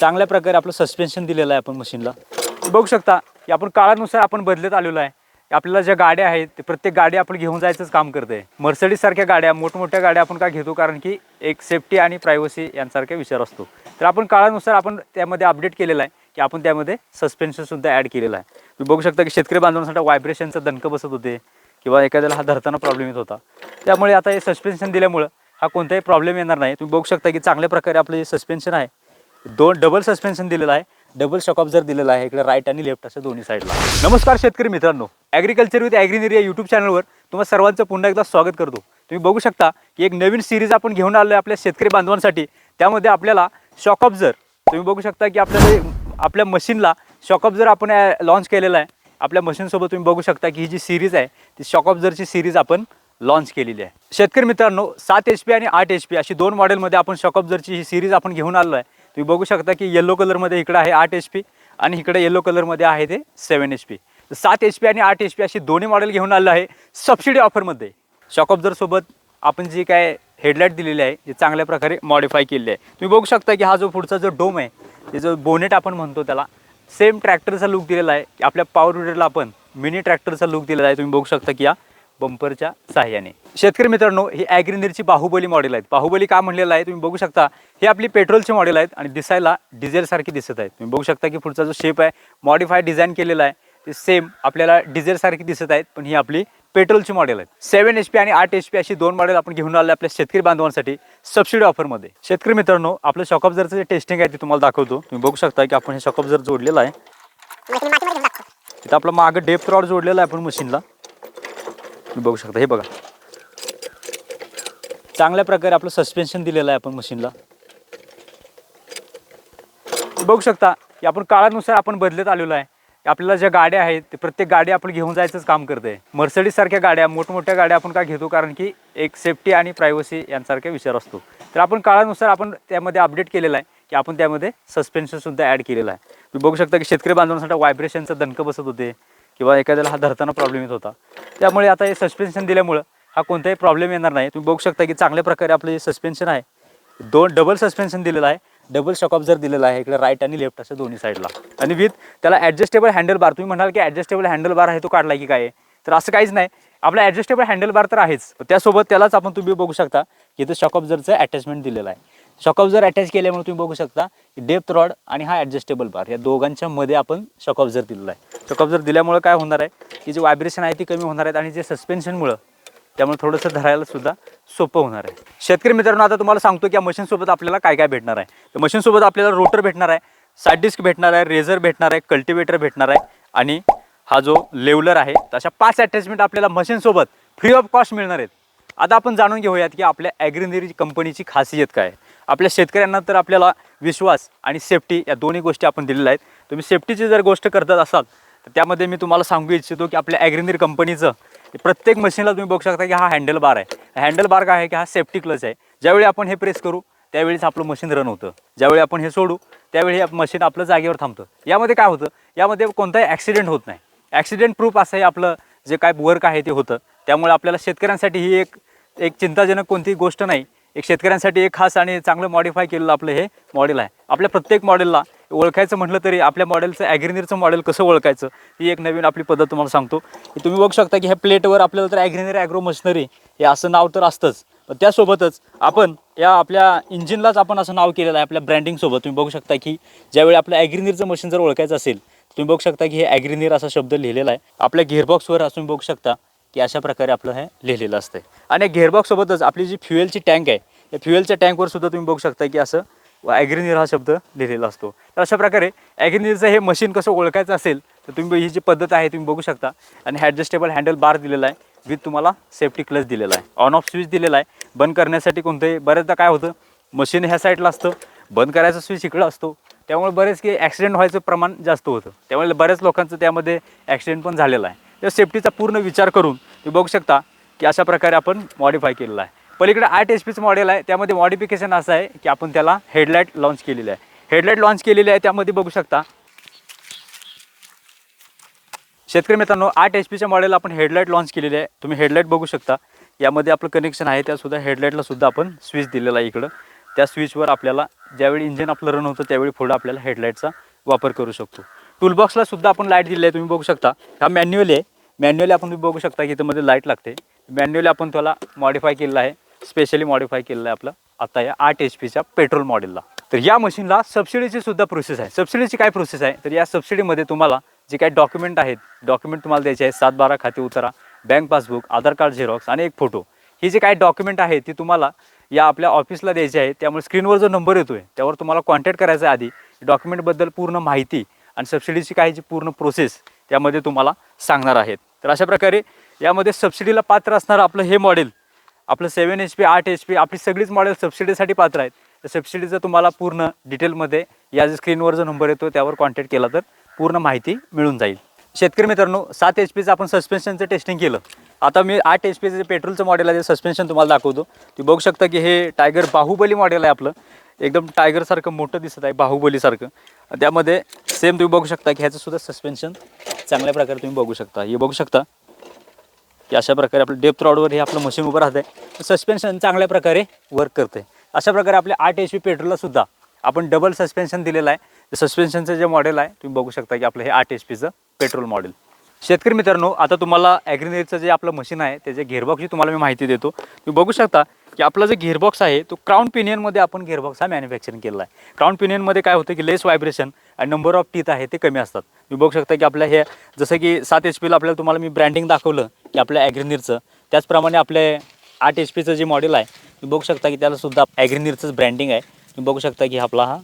चांगल्या प्रकारे आपलं सस्पेन्शन दिलेलं आहे आपण मशीनला बघू शकता की आपण काळानुसार आपण बदलत आलेलो आहे. आपल्याला ज्या गाड्या आहेत ते प्रत्येक गाडी आपण घेऊन जायचंच काम करते. मर्सडीज सारख्या गाड्या मोठमोठ्या गाड्या आपण का घेतो? कारण की एक सेफ्टी आणि प्रायव्हसी यांसारखा विचार असतो. तर आपण काळानुसार आपण त्यामध्ये अपडेट केलेला आहे की आपण त्यामध्ये सस्पेन्शन सुद्धा ॲड केलेलं आहे. तुम्ही बघू शकता की शेतकरी बांधवांसाठी वायब्रेशनचा दणकं बसत होते किंवा एखाद्याला हा धरताना प्रॉब्लेम येत होता. त्यामुळे आता हे सस्पेन्शन दिल्यामुळं हा कोणताही प्रॉब्लेम येणार नाही. तुम्ही बघू शकता की चांगल्या प्रकारे आपलं जे सस्पेन्शन आहे दोन डबल सस्पेन्शन दिलेलं आहे. डबल शॉक जर दिलेला आहे. इकडे राईट आणि लेफ्ट असं दोन्ही साईडला नमस्कार शेतकरी मित्रांनो. ॲग्रिकल्चर विथ ॲग्रिनरी या यूट्यूब चॅनलवर तुम्हाला सर्वांचं पुन्हा एकदा स्वागत करतो. तुम्ही बघू शकता की एक नवीन सिरीज आपण घेऊन आलो आहे आपल्या शेतकरी बांधवांसाठी. त्यामध्ये आपल्याला शॉक जर तुम्ही बघू शकता की आपल्याला आपल्या मशीनला शॉक जर आपण लॉन्च केलेला आहे. आपल्या मशीनसोबत तुम्ही बघू शकता की ही जी सिरीज आहे ती शॉक जरची सिरीज आपण लॉन्च केलेली आहे. शेतकरी मित्रांनो सात एच पी आणि आठ एच पी अशी दोन मॉडेलमध्ये आपण शॉक जरची ही सिरीज आपण घेऊन आलो आहे तुम्ही बघू शकता की येलो कलरमध्ये इकडं आहे आठ एच पी आणि इकडे येलो कलरमध्ये आहे ते सेवन एच पी सात एच पी आणि आठ एच पी अशी दोन्ही मॉडेल घेऊन आलं आहे सबसिडी ऑफरमध्ये शॉकऑब्झरसोबत आपण जी काय हेडलाईट दिलेली आहे जी चांगल्या प्रकारे मॉडिफाय केलेली आहे. तुम्ही बघू शकता की हा जो पुढचा जो डोम आहे ते जो बोनेट आपण म्हणतो त्याला सेम ट्रॅक्टरचा लुक दिलेला आहे. आपल्या पॉवर विडरला आपण मिनी ट्रॅक्टरचा लुक दिलेला आहे. तुम्ही बघू शकता की या बंपरच्या साह्याने. शेतकरी मित्रांनो ही ॲग्रिनरची बाहुबली मॉडेल आहेत. बाहुबली का म्हणलेलं आहे? तुम्ही बघू शकता. हे आपली पेट्रोलची मॉडेल आहेत आणि दिसायला डिझेलसारखी दिसत आहेत. तुम्ही बघू शकता की पुढचा जो शेप आहे मॉडिफाय डिझाईन केलेला आहे ते सेम आपल्याला डिझेलसारखी दिसत आहेत पण ही आपली पेट्रोलची मॉडेल आहेत. सेवन एच पी आणि आठ एच पी अशी दोन मॉडेल आपण घेऊन आले आपल्या शेतकरी बांधवांसाठी सबसिडी ऑफरमध्ये शेतकरी मित्रांनो आपलं शॉकअब्झरचं जे टेस्टिंग आहे ते तुम्हाला दाखवतो. तुम्ही बघू शकता की आपण हे शॉकअब्झर जोडलेलं आहे. तिथं आपलं मागं डेप्थ रॉड जोडलेला आहे आपण मशीनला. तुम्ही बघू शकता. हे बघा. चांगल्या प्रकारे आपलं सस्पेन्शन दिलेलं आहे आपण मशीनला बघू शकता की आपण काळानुसार आपण बदलत आलेलो आहे. आपल्याला ज्या गाड्या आहेत ते प्रत्येक गाडी आपण घेऊन जायचंच काम करते मर्सडीसारख्या गाड्या मोठमोठ्या गाड्या आपण का घेतो? कारण की एक सेफ्टी आणि प्रायव्हसी यांसारखा विचार असतो. तर आपण काळानुसार आपण त्यामध्ये अपडेट केलेला आहे की आपण त्यामध्ये सस्पेन्शन सुद्धा ॲड केलेलं आहे. तुम्ही बघू शकता की शेतकरी बांधवांसाठी व्हायब्रेशनचं दणकं बसत होते. किंवा एखाद्याला हा धरताना प्रॉब्लेम येत होता. त्यामुळे आता हे सस्पेन्शन दिल्यामुळं हा कोणताही प्रॉब्लेम येणार नाही. तुम्ही बघू शकता की चांगल्या प्रकारे आपलं जे सस्पेन्शन आहे दोन डबल सस्पेन्शन दिलेलं आहे. डबल शॉक जर दिलेला आहे इकडे राईट आणि लेफ्ट असं दोन्ही साईडला आणि विथ त्याला ॲडजस्टेबल हँडल बार तुम्ही म्हणाल की ॲडजस्टेबल हँडल बार आहे तो काढला की काय? तर असं काहीच नाही. आपला ॲडजस्टेबल हँडल बार तर आहेच. त्यासोबत त्यालाच आपण तुम्ही बघू शकता की इथं शॉक ऑब्झरचं अटॅचमेंट दिलेलं आहे. शॉक जर अटॅच केल्यामुळे तुम्ही बघू शकता. डेप्थ रॉड आणि हा ॲडजस्टेबल बार या दोघांच्या मध्ये आपण शॉक जर दिलेला आहे. शॉक जर दिल्यामुळे काय होणार आहे? की जे व्हायब्रेशन आहे ती कमी होणार आहेत आणि जे सस्पेन्शनमुळं त्यामुळे थोडंसं धरायला सुद्धा सोपं होणार आहे. शेतकरी मित्रांनो आता तुम्हाला सांगतो की या मशीनसोबत आपल्याला काय काय भेटणार आहे. तर मशीनसोबत आपल्याला रोटर भेटणार आहे साईड डिस्क भेटणार आहे रेझर भेटणार आहे कल्टिवेटर भेटणार आहे आणि हा जो लेवलर आहे अशा पाच अटॅचमेंट आपल्याला मशीनसोबत फ्री ऑफ कॉस्ट मिळणार आहेत. आता आपण जाणून घेऊयात की आपल्या ॲग्रिनरी कंपनीची खासियत काय आहे. आपल्या शेतकऱ्यांना तर आपल्याला विश्वास आणि सेफ्टी या दोन्ही गोष्टी आपण दिलेल्या आहेत. तुम्ही सेफ्टीची जर गोष्ट करत असाल तर त्यामध्ये मी तुम्हाला सांगू इच्छितो की आपल्या ॲग्रिनरी कंपनीचं प्रत्येक मशीनला तुम्ही बघू शकता की हा हँडल बार आहे. हँडल बार काय आहे की हा सेफ्टी क्लच आहे. ज्यावेळी आपण हे प्रेस करू त्यावेळीच आपलं मशीन रन होतं. ज्यावेळी आपण हे सोडू त्यावेळी मशीन आपलं जागेवर थांबतं. यामध्ये काय होतं? यामध्ये कोणताही ॲक्सिडेंट होत नाही. ॲक्सिडेंट प्रूफ असं हे आपलं जे काय वर्क आहे ते होतं. त्यामुळे आपल्याला शेतकऱ्यांसाठी ही एक एक चिंताजनक कोणतीही गोष्ट नाही. एक शेतकऱ्यांसाठी एक खास आणि चांगलं मॉडिफाय केलेलं आपलं हे मॉडेल आहे. आपल्या प्रत्येक मॉडेलला ओळखायचं म्हटलं तरी आपल्या मॉडेलचं ॲग्रिनरचं मॉडेल कसं ओळखायचं ही एक नवीन आपली पद्धत तुम्हाला सांगतो. की तुम्ही बघू शकता की ह्या प्लेटवर आपल्याला तर ॲग्रिनरी ॲग्रो मशिनरी हे असं नाव तर असतंच. पण त्यासोबतच आपण या आपल्या इंजिनलाच आपण असं नाव केलेलं आहे आपल्या ब्रँडिंगसोबत तुम्ही बघू शकता की ज्यावेळी आपलं ॲग्रिनरचं मशीन जर ओळखायचं असेल तुम्ही बघू शकता की हे ॲग्रिनियर असा शब्द लिहिलेला आहे. आपल्या गिअरबॉक्सवर असं तुम्ही बघू शकता. की अशा प्रकारे आपलं हे लिहिलेलं असतं आणि गिअरबॉक्ससोबतच आपली जी फ्युएलची टँक आहे या फ्युएलच्या टँकवर सुद्धा तुम्ही बघू शकता की असं ॲग्रिनियर हा शब्द लिहिलेला असतो. तर अशा प्रकारे ॲग्रिनियरचं हे मशीन कसं ओळखायचं असेल तर तुम्ही ही जी पद्धत आहे तुम्ही बघू शकता. आणि ॲडजस्टेबल हँडल बार दिलेला आहे विथ तुम्हाला सेफ्टी क्लच दिलेला आहे. ऑन ऑफ स्विच दिलेला आहे. बंद करण्यासाठी कोणतंही बऱ्याचदा काय होतं मशीन ह्या साईडला असतं बंद करायचा स्विच इकडं असतो त्यामुळे बरेच की ॲक्सिडेंट व्हायचं प्रमाण जास्त होतं. त्यामुळे बऱ्याच लोकांचं त्यामध्ये ॲक्सिडेंट पण झालेला आहे. त्या सेफ्टीचा पूर्ण विचार करून तुम्ही बघू शकता की अशा प्रकारे आपण मॉडिफाय केलेला आहे. पलीकडे आठ एच पीचं मॉडेल आहे त्यामध्ये मॉडिफिकेशन असं आहे की आपण त्याला हेडलाईट लॉन्च केलेली आहे. हेडलाईट लॉन्च केलेली आहे त्यामध्ये बघू शकता. शेतकरी मित्रांनो आठ एच पीच्या मॉडेल आपण हेडलाईट लॉन्च केलेली आहे. तुम्ही हेडलाईट बघू शकता. यामध्ये आपलं कनेक्शन आहे त्यासुद्धा हेडलाईटला सुद्धा आपण स्विच दिलेला आहे इकडं. त्या स्विचवर आपल्याला ज्यावेळी इंजिन आपलं रन होतं त्यावेळी पुढं आपल्याला हेडलाईटचा वापर करू शकतो. टूलबॉक्सला सुद्धा आपण लाइट दिली आहे तुम्ही बघू शकता. हा मॅन्युअल आहे. मॅन्युअली आपण तुम्ही बघू शकता की इथं लाइट लागते. मॅन्युअली आपण त्याला मॉडिफाय केलेला आहे. स्पेशली मॉडिफाय केलेलं आहे आपलं. आता या आठ एच पीच्या पेट्रोल मॉडेलला तर या मशीनला सबसिडीची सुद्धा प्रोसेस आहे. सबसिडीची काय प्रोसेस आहे? तर या सबसिडीमध्ये तुम्हाला जे काही डॉक्युमेंट आहेत डॉक्युमेंट तुम्हाला द्यायचे आहेत सात बारा खाते उतारा bank passbook Aadhaar card xerox आणि एक फोटो ही जे काही डॉक्युमेंट आहे ती तुम्हाला या आपल्या ऑफिसला द्यायची आहे. त्यामुळे स्क्रीनवर जो नंबर येतो आहे त्यावर तुम्हाला कॉन्टॅक्ट करायचा आहे आधी. डॉक्युमेंटबद्दल पूर्ण माहिती आणि सबसिडीची काही जी पूर्ण प्रोसेस त्यामध्ये तुम्हाला सांगणार आहेत. तर अशा प्रकारे यामध्ये सबसिडीला पात्र असणारं आपलं हे मॉडेल आपलं सेवन एच पी आठ एच पी आपली सगळीच मॉडेल सबसिडीसाठी पात्र आहेत. तर सबसिडीचं तुम्हाला पूर्ण डिटेलमध्ये या जे स्क्रीनवर जो नंबर येतो त्यावर कॉन्टॅक्ट केला तर पूर्ण माहिती मिळून जाईल. शेतकरी मित्रांनो सात एच पीचं आपण सस्पेन्शनचं टेस्टिंग केलं. आता मी आठ एच पीचं जे पेट्रोलचं मॉडेल आहे ते सस्पेन्शन तुम्हाला दाखवतो. तुम्ही बघू शकता की हे टायगर बाहुबली मॉडेल आहे आपलं. एकदम टायगरसारखं मोठं दिसत आहे बाहुबलीसारखं त्यामध्ये सेम तुम्ही बघू शकता की ह्याचं सुद्धा सस्पेन्शन चांगल्या प्रकारे तुम्ही बघू शकता. हे बघू शकता की अशा प्रकारे आपलं डेप्थ रॉडवर हे आपलं मशीन उभं राहतं सस्पेन्शन चांगल्या प्रकारे वर्क करते अशा प्रकारे आपल्या आठ एच पी पेट्रोलला सुद्धा आपण डबल सस्पेन्शन दिलेलं आहे. सस्पेन्शनचं जे मॉडेल आहे तुम्ही बघू शकता की आपलं हे आठ एच पीचं पेट्रोल मॉडेल शेतकरी मित्रांनो आता तुम्हाला ॲग्रिनेरचं जे आपलं मशीन आहे त्याच्या घेरबॉक्सची तुम्हाला मी माहिती देतो. तुम्ही बघू शकता की आपला जो घेरबॉक्स आहे तो क्राऊन पिनियनमध्ये आपण घेरबॉक्स हा मॅन्युफॅक्चरिंग केला आहे. क्राऊन पिनियनमध्ये काय होतं की लेस व्हायब्रेशन आणि नंबर ऑफ टीथ आहे ते कमी असतात. तुम्ही बघू शकता की आपल्या हे जसं की सात एच पीला आपल्याला तुम्हाला मी ब्रँडिंग दाखवलं की आपल्या ॲग्रिनीरचं त्याचप्रमाणे आपले आठ एच पीचं जे मॉडेल आहे तुम्ही बघू शकता की त्यालासुद्धा सुद्धा ब्रँडिंग आहे. तुम्ही बघू शकता की आपला हा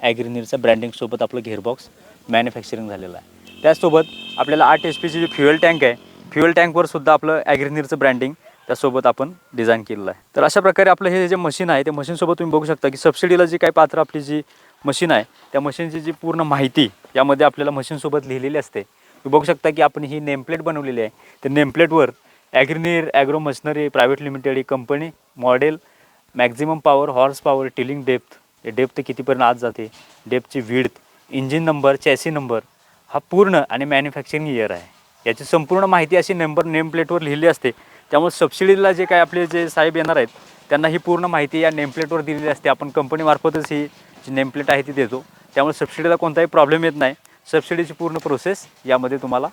ॲग्रिनीरचा ब्रँडिंगसोबत आपलं घेरबॉक्स मॅन्युफॅक्चरिंग झालेलं आहे. त्याचसोबत आपल्याला आठ एच पीची जी फ्युएल टँक आहे फ्युएल टँकवर सुद्धा आपलं ॲग्रिनीरचं ब्रँडिंग त्यासोबत आपण डिझाईन केलेलं आहे. तर अशा प्रकारे आपलं हे जे मशीन आहे त्या मशीनसोबत तुम्ही बघू शकता की सबसिडीला जी काही पात्र आपली जी मशीन आहे त्या मशीनची जी पूर्ण माहिती यामध्ये आपल्याला मशीनसोबत लिहिलेली असते. तुम्ही बघू शकता की आपण ही नेमप्लेट बनवलेली आहे. त्या नेमप्लेटवर Agrineer agro machinery private limited ही company model maximum power horse power tilling depth depth कितीपर्यंत आत जाते? डेप्थची width engine number chassis number हा पूर्ण आणि मॅन्युफॅक्चरिंग इयर आहे. याची संपूर्ण माहिती अशी नंबर नेम प्लेटवर लिहिली असते. त्यामुळे सबसिडीला जे काय आपले जे साहेब येणार आहेत त्यांना ही पूर्ण माहिती या नेमप्लेटवर दिलेली असते. आपण कंपनीमार्फतच ही जी नेमप्लेट आहे ती देतो. त्यामुळे सबसिडीला कोणताही प्रॉब्लेम येत नाही. सबसिडीची पूर्ण प्रोसेस यामध्ये तुम्हाला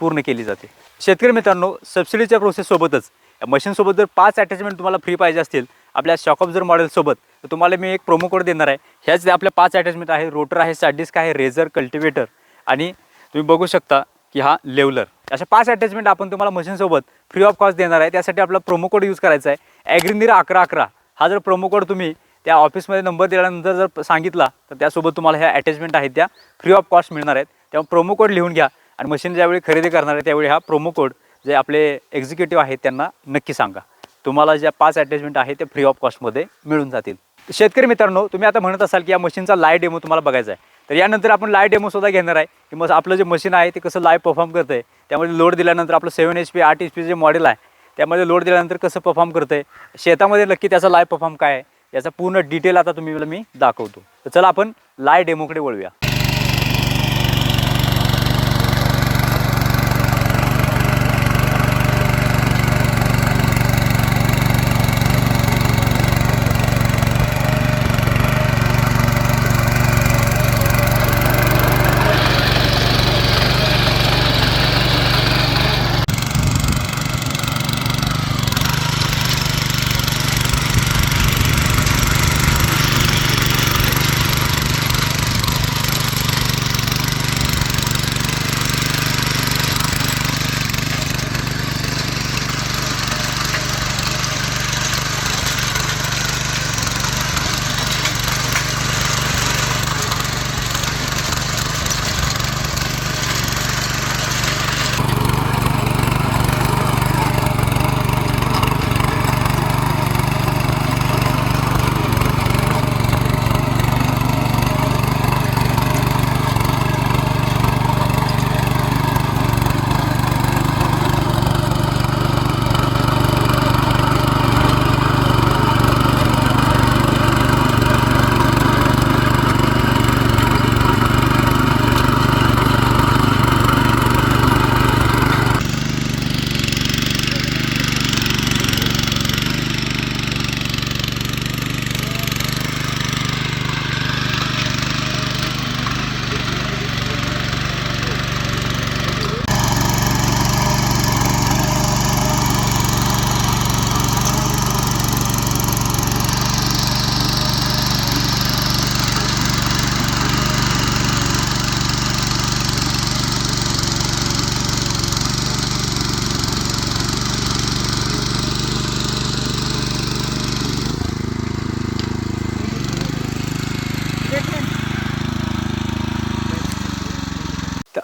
पूर्ण केली जाते. शेतकरी मित्रांनो सबसिडीच्या प्रोसेससोबतच या मशीनसोबत जर पाच अटॅचमेंट तुम्हाला फ्री पाहिजे असतील आपल्या शॉक जर मॉडेलसोबत तर तुम्हाला मी एक प्रोमो कोड देणार आहे. ह्याच आपल्या पाच अटॅचमेंट आहे रोटर आहे सॅडिस्क आहे रेझर कल्टिवेटर आणि तुम्ही बघू शकता की हा लेवलर. अशा पाच अटॅचमेंट आपण तुम्हाला मशीनसोबत फ्री ऑफ कॉस्ट देणार आहे. त्यासाठी आपला प्रोमो कोड यूज करायचा आहे. ॲग्रिनीर अकरा अकरा. हा जर प्रोमो कोड तुम्ही त्या ऑफिसमध्ये नंबर दिल्यानंतर जर सांगितला तर त्यासोबत तुम्हाला ह्या अटॅचमेंट आहेत त्या फ्री ऑफ कॉस्ट मिळणार आहेत. त्यामुळे प्रोमो कोड लिहून घ्या आणि मशीन ज्यावेळी खरेदी करणार आहे त्यावेळी हा प्रोमो कोड जे आपले एक्झिक्युटिव्ह आहेत त्यांना नक्की सांगा. तुम्हाला ज्या पाच अटॅचमेंट आहेत ते फ्री ऑफ कॉस्टमध्ये मिळून जातील. शेतकरी मित्रांनो तुम्ही आता म्हणत असाल की या मशीनचा लाईव्ह डेमो तुम्हाला बघायचा आहे. तर यानंतर आपण लाईव्ह डेमो सुद्धा घेणार आहे. की मग आपलं जे मशीन आहे ते कसं लाईव्ह परफॉर्म करतं आहे त्यामध्ये लोड दिल्यानंतर आपलं सेवन एच पी आठ एच पी जे मॉडेल आहे त्यामध्ये लोड दिल्यानंतर कसं परफॉर्म करतं आहे शेतामध्ये नक्की त्याचा लाईव्ह परफॉर्म काय आहे याचा पूर्ण डिटेल आता तुम्ही मी दाखवतो. तर चला आपण लाय डेमोकडे वळूया.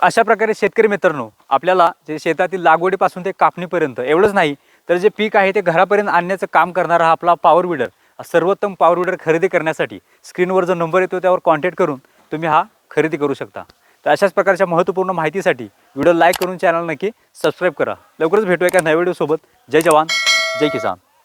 अशा प्रकारे शेतकरी मित्रांनो आपल्याला जे शेतातील लागवडीपासून ते कापणीपर्यंत एवढंच नाही तर जे पीक आहे ते घरापर्यंत आणण्याचं काम करणारा हा आपला पॉवर विडर सर्वोत्तम पॉवर विडर खरेदी करण्यासाठी स्क्रीनवर जो नंबर येतो त्यावर कॉन्टॅक्ट करून तुम्ही हा खरेदी करू शकता. तर अशाच प्रकारच्या महत्त्वपूर्ण माहितीसाठी व्हिडिओ लाईक करून चॅनल नक्की सबस्क्राईब करा. लवकरच भेटूया एका नव्या व्हिडिओसोबत जय जवान जय किसान.